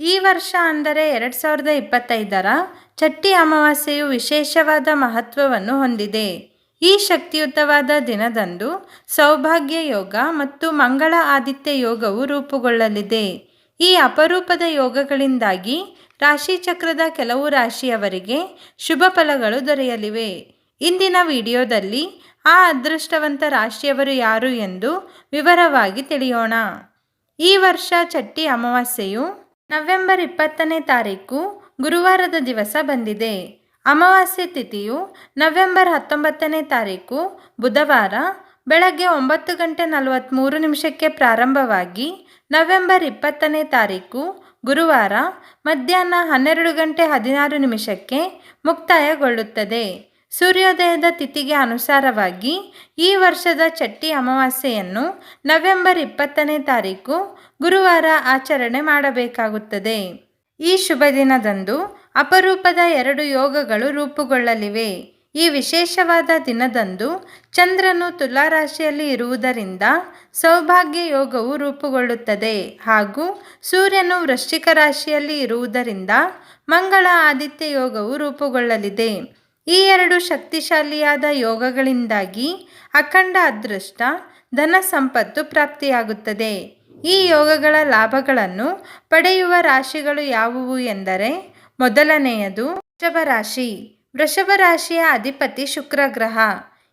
ಈ ವರ್ಷ ಅಂದರೆ ಎರಡು ಸಾವಿರದ ಇಪ್ಪತ್ತೈದರ ಚಟ್ಟಿ ಅಮಾವಾಸ್ಯೆಯು ವಿಶೇಷವಾದ ಮಹತ್ವವನ್ನು ಹೊಂದಿದೆ. ಈ ಶಕ್ತಿಯುತವಾದ ದಿನದಂದು ಸೌಭಾಗ್ಯ ಯೋಗ ಮತ್ತು ಮಂಗಳ ಆದಿತ್ಯ ಯೋಗವು ರೂಪುಗೊಳ್ಳಲಿದೆ. ಈ ಅಪರೂಪದ ಯೋಗಗಳಿಂದಾಗಿ ರಾಶಿಚಕ್ರದ ಕೆಲವು ರಾಶಿಯವರಿಗೆ ಶುಭ ಫಲಗಳು ದೊರೆಯಲಿವೆ. ಇಂದಿನ ವಿಡಿಯೋದಲ್ಲಿ ಆ ಅದೃಷ್ಟವಂತ ರಾಶಿಯವರು ಯಾರು ಎಂದು ವಿವರವಾಗಿ ತಿಳಿಯೋಣ. ಈ ವರ್ಷ ಚಟ್ಟಿ ಅಮಾವಾಸ್ಯೆಯು ನವೆಂಬರ್ ಇಪ್ಪತ್ತನೇ ತಾರೀಕು ಗುರುವಾರದ ದಿವಸ ಬಂದಿದೆ. ಅಮಾವಾಸ್ಯೆ ತಿಥಿಯು ನವೆಂಬರ್ ಹತ್ತೊಂಬತ್ತನೇ ತಾರೀಕು ಬುಧವಾರ ಬೆಳಗ್ಗೆ ಒಂಬತ್ತು ಗಂಟೆ ನಲವತ್ತ್ಮೂರು ನಿಮಿಷಕ್ಕೆ ಪ್ರಾರಂಭವಾಗಿ ನವೆಂಬರ್ ಇಪ್ಪತ್ತನೇ ತಾರೀಕು ಗುರುವಾರ ಮಧ್ಯಾಹ್ನ ಹನ್ನೆರಡು ಗಂಟೆ ಹದಿನಾರು ನಿಮಿಷಕ್ಕೆ ಮುಕ್ತಾಯಗೊಳ್ಳುತ್ತದೆ. ಸೂರ್ಯೋದಯದ ತಿಥಿಗೆ ಅನುಸಾರವಾಗಿ ಈ ವರ್ಷದ ಚಟ್ಟಿ ಅಮಾವಾಸ್ಯೆಯನ್ನು ನವೆಂಬರ್ ಇಪ್ಪತ್ತನೇ ತಾರೀಕು ಗುರುವಾರ ಆಚರಣೆ ಮಾಡಬೇಕಾಗುತ್ತದೆ. ಈ ಶುಭ ದಿನದಂದು ಅಪರೂಪದ ಎರಡು ಯೋಗಗಳು ರೂಪುಗೊಳ್ಳಲಿವೆ. ಈ ವಿಶೇಷವಾದ ದಿನದಂದು ಚಂದ್ರನು ತುಲಾರಾಶಿಯಲ್ಲಿ ಇರುವುದರಿಂದ ಸೌಭಾಗ್ಯ ಯೋಗವು ರೂಪುಗೊಳ್ಳುತ್ತದೆ ಹಾಗೂ ಸೂರ್ಯನು ವೃಶ್ಚಿಕ ರಾಶಿಯಲ್ಲಿ ಇರುವುದರಿಂದ ಮಂಗಳ ಆದಿತ್ಯ ಯೋಗವು ರೂಪುಗೊಳ್ಳಲಿದೆ. ಈ ಎರಡು ಶಕ್ತಿಶಾಲಿಯಾದ ಯೋಗಗಳಿಂದಾಗಿ ಅಖಂಡ ಅದೃಷ್ಟ, ಧನ ಸಂಪತ್ತು ಪ್ರಾಪ್ತಿಯಾಗುತ್ತದೆ. ಈ ಯೋಗಗಳ ಲಾಭಗಳನ್ನು ಪಡೆಯುವ ರಾಶಿಗಳು ಯಾವುವು ಎಂದರೆ, ಮೊದಲನೆಯದು ವೃಷಭ ರಾಶಿ ವೃಷಭ ರಾಶಿಯ ಅಧಿಪತಿ ಶುಕ್ರ ಗ್ರಹ.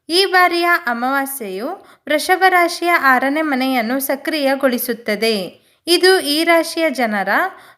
ಈ ಬಾರಿಯ ಅಮಾವಾಸ್ಯೆಯು ವೃಷಭ ರಾಶಿಯ ಆರನೇ ಮನೆಯನ್ನು ಸಕ್ರಿಯಗೊಳಿಸುತ್ತದೆ. ಇದು ಈ ರಾಶಿಯ ಜನರ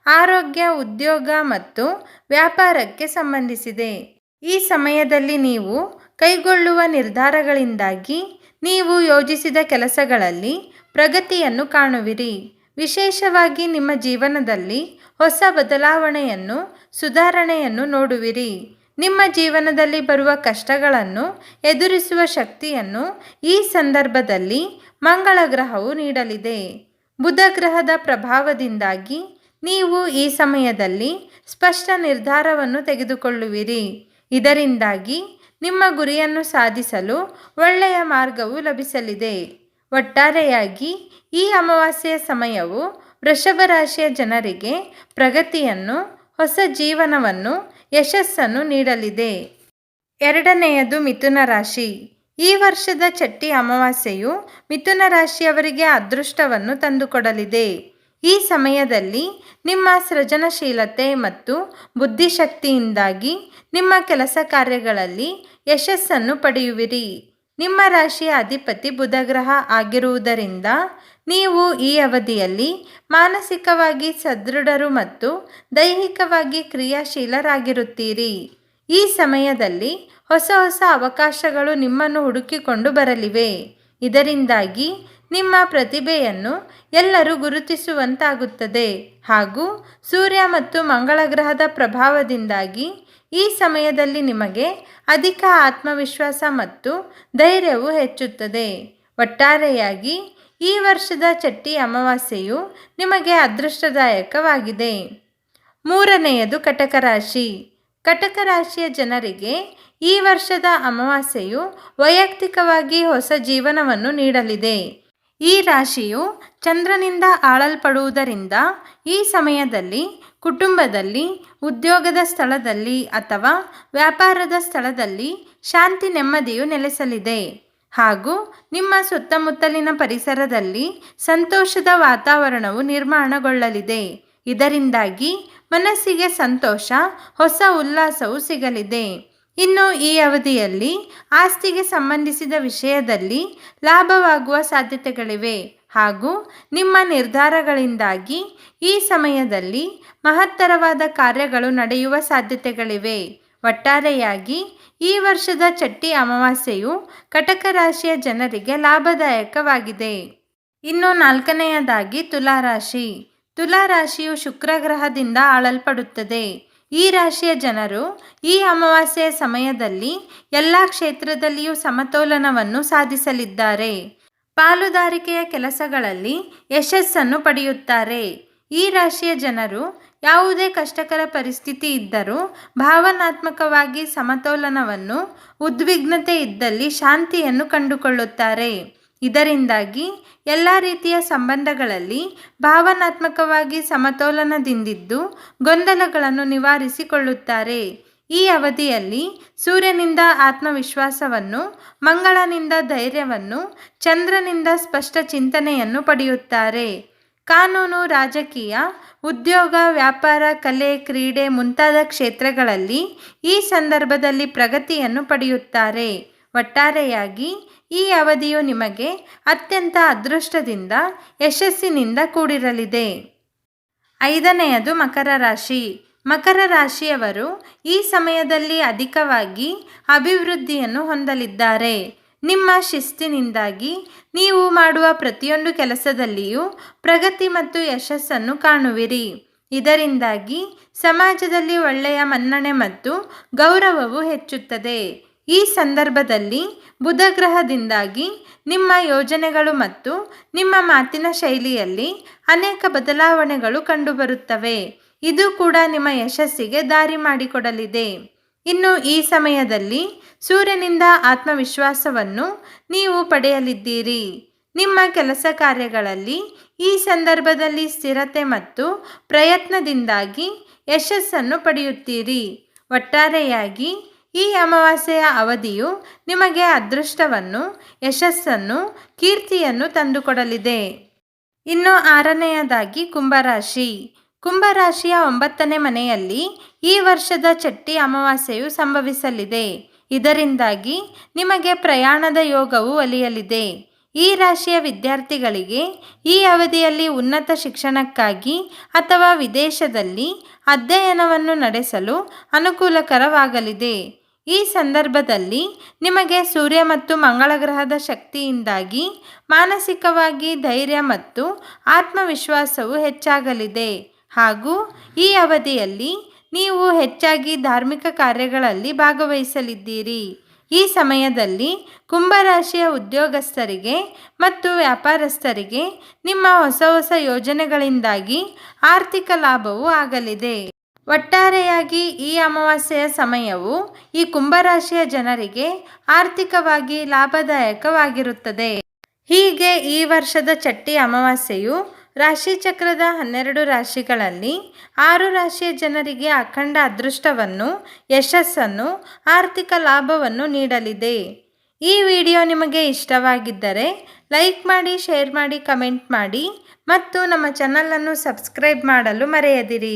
ಆರೋಗ್ಯ, ಉದ್ಯೋಗ ಮತ್ತು ವ್ಯಾಪಾರಕ್ಕೆ ಸಂಬಂಧಿಸಿದೆ. ಈ ಸಮಯದಲ್ಲಿ ನೀವು ಕೈಗೊಳ್ಳುವ ನಿರ್ಧಾರಗಳಿಂದಾಗಿ ನೀವು ಯೋಜಿಸಿದ ಕೆಲಸಗಳಲ್ಲಿ ಪ್ರಗತಿಯನ್ನು ಕಾಣುವಿರಿ. ವಿಶೇಷವಾಗಿ ನಿಮ್ಮ ಜೀವನದಲ್ಲಿ ಹೊಸ ಬದಲಾವಣೆಯನ್ನು, ಸುಧಾರಣೆಯನ್ನು ನೋಡುವಿರಿ. ನಿಮ್ಮ ಜೀವನದಲ್ಲಿ ಬರುವ ಕಷ್ಟಗಳನ್ನು ಎದುರಿಸುವ ಶಕ್ತಿಯನ್ನು ಈ ಸಂದರ್ಭದಲ್ಲಿ ಮಂಗಳ ಗ್ರಹವು ನೀಡಲಿದೆ. ಬುಧ ಗ್ರಹದ ಪ್ರಭಾವದಿಂದಾಗಿ ನೀವು ಈ ಸಮಯದಲ್ಲಿ ಸ್ಪಷ್ಟ ನಿರ್ಧಾರವನ್ನು ತೆಗೆದುಕೊಳ್ಳುವಿರಿ. ಇದರಿಂದಾಗಿ ನಿಮ್ಮ ಗುರಿಯನ್ನು ಸಾಧಿಸಲು ಒಳ್ಳೆಯ ಮಾರ್ಗವು ಲಭಿಸಲಿದೆ. ಒಟ್ಟಾರೆಯಾಗಿ ಈ ಅಮಾವಾಸ್ಯೆಯ ಸಮಯವು ವೃಷಭ ರಾಶಿಯ ಜನರಿಗೆ ಪ್ರಗತಿಯನ್ನು, ಹೊಸ ಜೀವನವನ್ನು, ಯಶಸ್ಸನ್ನು ನೀಡಲಿದೆ. ಎರಡನೆಯದು ಮಿಥುನ ರಾಶಿ. ಈ ವರ್ಷದ ಚಟ್ಟಿ ಅಮಾವಾಸ್ಯೆಯು ಮಿಥುನ ರಾಶಿಯವರಿಗೆ ಅದೃಷ್ಟವನ್ನು ತಂದುಕೊಡಲಿದೆ. ಈ ಸಮಯದಲ್ಲಿ ನಿಮ್ಮ ಸೃಜನಶೀಲತೆ ಮತ್ತು ಬುದ್ಧಿಶಕ್ತಿಯಿಂದಾಗಿ ನಿಮ್ಮ ಕೆಲಸ ಕಾರ್ಯಗಳಲ್ಲಿ ಯಶಸ್ಸನ್ನು ಪಡೆಯುವಿರಿ. ನಿಮ್ಮ ರಾಶಿಯ ಅಧಿಪತಿ ಬುಧಗ್ರಹ ಆಗಿರುವುದರಿಂದ ನೀವು ಈ ಅವಧಿಯಲ್ಲಿ ಮಾನಸಿಕವಾಗಿ ಸದೃಢರು ಮತ್ತು ದೈಹಿಕವಾಗಿ ಕ್ರಿಯಾಶೀಲರಾಗಿರುತ್ತೀರಿ. ಈ ಸಮಯದಲ್ಲಿ ಹೊಸ ಹೊಸ ಅವಕಾಶಗಳು ನಿಮ್ಮನ್ನು ಹುಡುಕಿಕೊಂಡು ಬರಲಿವೆ. ಇದರಿಂದಾಗಿ ನಿಮ್ಮ ಪ್ರತಿಭೆಯನ್ನು ಎಲ್ಲರೂ ಗುರುತಿಸುವಂತಾಗುತ್ತದೆ. ಹಾಗೂ ಸೂರ್ಯ ಮತ್ತು ಮಂಗಳ ಗ್ರಹದ ಪ್ರಭಾವದಿಂದಾಗಿ ಈ ಸಮಯದಲ್ಲಿ ನಿಮಗೆ ಅಧಿಕ ಆತ್ಮವಿಶ್ವಾಸ ಮತ್ತು ಧೈರ್ಯವು ಹೆಚ್ಚುತ್ತದೆ. ಒಟ್ಟಾರೆಯಾಗಿ ಈ ವರ್ಷದ ಚಟ್ಟಿ ಅಮಾವಾಸ್ಯೆಯು ನಿಮಗೆ ಅದೃಷ್ಟದಾಯಕವಾಗಿದೆ. ಮೂರನೆಯದು ಕಟಕ ರಾಶಿ. ಕಟಕ ರಾಶಿಯ ಜನರಿಗೆ ಈ ವರ್ಷದ ಅಮಾವಾಸ್ಯೆಯು ವೈಯಕ್ತಿಕವಾಗಿ ಹೊಸ ಜೀವನವನ್ನು ನೀಡಲಿದೆ. ಈ ರಾಶಿಯು ಚಂದ್ರನಿಂದ ಆಳಲ್ಪಡುವುದರಿಂದ ಈ ಸಮಯದಲ್ಲಿ ಕುಟುಂಬದಲ್ಲಿ, ಉದ್ಯೋಗದ ಸ್ಥಳದಲ್ಲಿ ಅಥವಾ ವ್ಯಾಪಾರದ ಸ್ಥಳದಲ್ಲಿ ಶಾಂತಿ ನೆಮ್ಮದಿಯು ನೆಲೆಸಲಿದೆ. ಹಾಗೂ ನಿಮ್ಮ ಸುತ್ತಮುತ್ತಲಿನ ಪರಿಸರದಲ್ಲಿ ಸಂತೋಷದ ವಾತಾವರಣವು ನಿರ್ಮಾಣಗೊಳ್ಳಲಿದೆ. ಇದರಿಂದಾಗಿ ಮನಸ್ಸಿಗೆ ಸಂತೋಷ, ಹೊಸ ಉಲ್ಲಾಸವು ಸಿಗಲಿದೆ. ಇನ್ನು ಈ ಅವಧಿಯಲ್ಲಿ ಆಸ್ತಿಗೆ ಸಂಬಂಧಿಸಿದ ವಿಷಯದಲ್ಲಿ ಲಾಭವಾಗುವ ಸಾಧ್ಯತೆಗಳಿವೆ ಹಾಗೂ ನಿಮ್ಮ ನಿರ್ಧಾರಗಳಿಂದಾಗಿ ಈ ಸಮಯದಲ್ಲಿ ಮಹತ್ತರವಾದ ಕಾರ್ಯಗಳು ನಡೆಯುವ ಸಾಧ್ಯತೆಗಳಿವೆ. ಒಟ್ಟಾರೆಯಾಗಿ ಈ ವರ್ಷದ ಚಟ್ಟಿ ಅಮಾವಾಸ್ಯೆಯು ಕಟಕ ರಾಶಿಯ ಜನರಿಗೆ ಲಾಭದಾಯಕವಾಗಿದೆ. ಇನ್ನು ನಾಲ್ಕನೆಯದಾಗಿ ತುಲಾರಾಶಿ. ತುಲಾರಾಶಿಯು ಶುಕ್ರಗ್ರಹದಿಂದ ಆಳಲ್ಪಡುತ್ತದೆ. ಈ ರಾಶಿಯ ಜನರು ಈ ಅಮಾವಾಸ್ಯೆಯ ಸಮಯದಲ್ಲಿ ಎಲ್ಲ ಕ್ಷೇತ್ರದಲ್ಲಿಯೂ ಸಮತೋಲನವನ್ನು ಸಾಧಿಸಲಿದ್ದಾರೆ. ಪಾಲುದಾರಿಕೆಯ ಕೆಲಸಗಳಲ್ಲಿ ಯಶಸ್ಸನ್ನು ಪಡೆಯುತ್ತಾರೆ. ಈ ರಾಶಿಯ ಜನರು ಯಾವುದೇ ಕಷ್ಟಕರ ಪರಿಸ್ಥಿತಿ ಇದ್ದರೂ ಭಾವನಾತ್ಮಕವಾಗಿ ಸಮತೋಲನವನ್ನು, ಉದ್ವಿಗ್ನತೆ ಇದ್ದಲ್ಲಿ ಶಾಂತಿಯನ್ನು ಕಂಡುಕೊಳ್ಳುತ್ತಾರೆ. ಇದರಿಂದಾಗಿ ಎಲ್ಲ ರೀತಿಯ ಸಂಬಂಧಗಳಲ್ಲಿ ಭಾವನಾತ್ಮಕವಾಗಿ ಸಮತೋಲನದಿಂದಿದ್ದು ಗೊಂದಲಗಳನ್ನು ನಿವಾರಿಸಿಕೊಳ್ಳುತ್ತಾರೆ. ಈ ಅವಧಿಯಲ್ಲಿ ಸೂರ್ಯನಿಂದ ಆತ್ಮವಿಶ್ವಾಸವನ್ನು, ಮಂಗಳನಿಂದ ಧೈರ್ಯವನ್ನು, ಚಂದ್ರನಿಂದ ಸ್ಪಷ್ಟ ಚಿಂತನೆಯನ್ನು ಪಡೆಯುತ್ತಾರೆ. ಕಾನೂನು, ರಾಜಕೀಯ, ಉದ್ಯೋಗ, ವ್ಯಾಪಾರ, ಕಲೆ, ಕ್ರೀಡೆ ಮುಂತಾದ ಕ್ಷೇತ್ರಗಳಲ್ಲಿ ಈ ಸಂದರ್ಭದಲ್ಲಿ ಪ್ರಗತಿಯನ್ನು ಪಡೆಯುತ್ತಾರೆ. ಒಟ್ಟಾರೆಯಾಗಿ ಈ ಅವಧಿಯು ನಿಮಗೆ ಅತ್ಯಂತ ಅದೃಷ್ಟದಿಂದ ಯಶಸ್ಸಿನಿಂದ ಕೂಡಿರಲಿದೆ. ಐದನೆಯದು ಮಕರ ರಾಶಿ. ಮಕರ ರಾಶಿಯವರು ಈ ಸಮಯದಲ್ಲಿ ಅಧಿಕವಾಗಿ ಅಭಿವೃದ್ಧಿಯನ್ನು ಹೊಂದಲಿದ್ದಾರೆ. ನಿಮ್ಮ ಶಿಸ್ತಿನಿಂದಾಗಿ ನೀವು ಮಾಡುವ ಪ್ರತಿಯೊಂದು ಕೆಲಸದಲ್ಲಿಯೂ ಪ್ರಗತಿ ಮತ್ತು ಯಶಸ್ಸನ್ನು ಕಾಣುವಿರಿ. ಇದರಿಂದಾಗಿ ಸಮಾಜದಲ್ಲಿ ಒಳ್ಳೆಯ ಮನ್ನಣೆ ಮತ್ತು ಗೌರವವು ಹೆಚ್ಚುತ್ತದೆ. ಈ ಸಂದರ್ಭದಲ್ಲಿ ಬುಧಗ್ರಹದಿಂದಾಗಿ ನಿಮ್ಮ ಯೋಜನೆಗಳು ಮತ್ತು ನಿಮ್ಮ ಮಾತಿನ ಶೈಲಿಯಲ್ಲಿ ಅನೇಕ ಬದಲಾವಣೆಗಳು ಕಂಡುಬರುತ್ತವೆ. ಇದು ಕೂಡ ನಿಮ್ಮ ಯಶಸ್ಸಿಗೆ ದಾರಿ ಮಾಡಿಕೊಡಲಿದೆ. ಇನ್ನು ಈ ಸಮಯದಲ್ಲಿ ಸೂರ್ಯನಿಂದ ಆತ್ಮವಿಶ್ವಾಸವನ್ನು ನೀವು ಪಡೆಯಲಿದ್ದೀರಿ. ನಿಮ್ಮ ಕೆಲಸ ಕಾರ್ಯಗಳಲ್ಲಿ ಈ ಸಂದರ್ಭದಲ್ಲಿ ಸ್ಥಿರತೆ ಮತ್ತು ಪ್ರಯತ್ನದಿಂದಾಗಿ ಯಶಸ್ಸನ್ನು ಪಡೆಯುತ್ತೀರಿ. ಒಟ್ಟಾರೆಯಾಗಿ ಈ ಅಮಾವಾಸ್ಯೆಯ ಅವಧಿಯು ನಿಮಗೆ ಅದೃಷ್ಟವನ್ನು, ಯಶಸ್ಸನ್ನು, ಕೀರ್ತಿಯನ್ನು ತಂದುಕೊಡಲಿದೆ. ಇನ್ನು ಆರನೆಯದಾಗಿ ಕುಂಭರಾಶಿ. ಕುಂಭರಾಶಿಯ ಒಂಬತ್ತನೇ ಮನೆಯಲ್ಲಿ ಈ ವರ್ಷದ ಚಟ್ಟಿ ಅಮಾವಾಸ್ಯೆಯು ಸಂಭವಿಸಲಿದೆ. ಇದರಿಂದಾಗಿ ನಿಮಗೆ ಪ್ರಯಾಣದ ಯೋಗವು ಒಲಿಯಲಿದೆ. ಈ ರಾಶಿಯ ವಿದ್ಯಾರ್ಥಿಗಳಿಗೆ ಈ ಅವಧಿಯಲ್ಲಿ ಉನ್ನತ ಶಿಕ್ಷಣಕ್ಕಾಗಿ ಅಥವಾ ವಿದೇಶದಲ್ಲಿ ಅಧ್ಯಯನವನ್ನು ನಡೆಸಲು ಅನುಕೂಲಕರವಾಗಲಿದೆ. ಈ ಸಂದರ್ಭದಲ್ಲಿ ನಿಮಗೆ ಸೂರ್ಯ ಮತ್ತು ಮಂಗಳ ಗ್ರಹದ ಶಕ್ತಿಯಿಂದಾಗಿ ಮಾನಸಿಕವಾಗಿ ಧೈರ್ಯ ಮತ್ತು ಆತ್ಮವಿಶ್ವಾಸವು ಹೆಚ್ಚಾಗಲಿದೆ. ಹಾಗೂ ಈ ಅವಧಿಯಲ್ಲಿ ನೀವು ಹೆಚ್ಚಾಗಿ ಧಾರ್ಮಿಕ ಕಾರ್ಯಗಳಲ್ಲಿ ಭಾಗವಹಿಸಲಿದ್ದೀರಿ. ಈ ಸಮಯದಲ್ಲಿ ಕುಂಭರಾಶಿಯ ಉದ್ಯೋಗಸ್ಥರಿಗೆ ಮತ್ತು ವ್ಯಾಪಾರಸ್ಥರಿಗೆ ನಿಮ್ಮ ಹೊಸ ಹೊಸ ಯೋಜನೆಗಳಿಂದಾಗಿ ಆರ್ಥಿಕ ಲಾಭವೂ ಆಗಲಿದೆ. ಒಟ್ಟಾರೆಯಾಗಿ ಈ ಅಮಾವಾಸ್ಯೆಯ ಸಮಯವು ಈ ಕುಂಭರಾಶಿಯ ಜನರಿಗೆ ಆರ್ಥಿಕವಾಗಿ ಲಾಭದಾಯಕವಾಗಿರುತ್ತದೆ. ಹೀಗೆ ಈ ವರ್ಷದ ಚಟ್ಟಿ ಅಮಾವಾಸ್ಯೆಯು ರಾಶಿಚಕ್ರದ ಹನ್ನೆರಡು ರಾಶಿಗಳಲ್ಲಿ ಆರು ರಾಶಿಯ ಜನರಿಗೆ ಅಖಂಡ ಅದೃಷ್ಟವನ್ನು, ಯಶಸ್ಸನ್ನು, ಆರ್ಥಿಕ ಲಾಭವನ್ನು ನೀಡಲಿದೆ. ಈ ವಿಡಿಯೋ ನಿಮಗೆ ಇಷ್ಟವಾಗಿದ್ದರೆ ಲೈಕ್ ಮಾಡಿ, ಶೇರ್ ಮಾಡಿ, ಕಮೆಂಟ್ ಮಾಡಿ ಮತ್ತು ನಮ್ಮ ಚಾನಲನ್ನು ಸಬ್ಸ್ಕ್ರೈಬ್ ಮಾಡಲು ಮರೆಯದಿರಿ.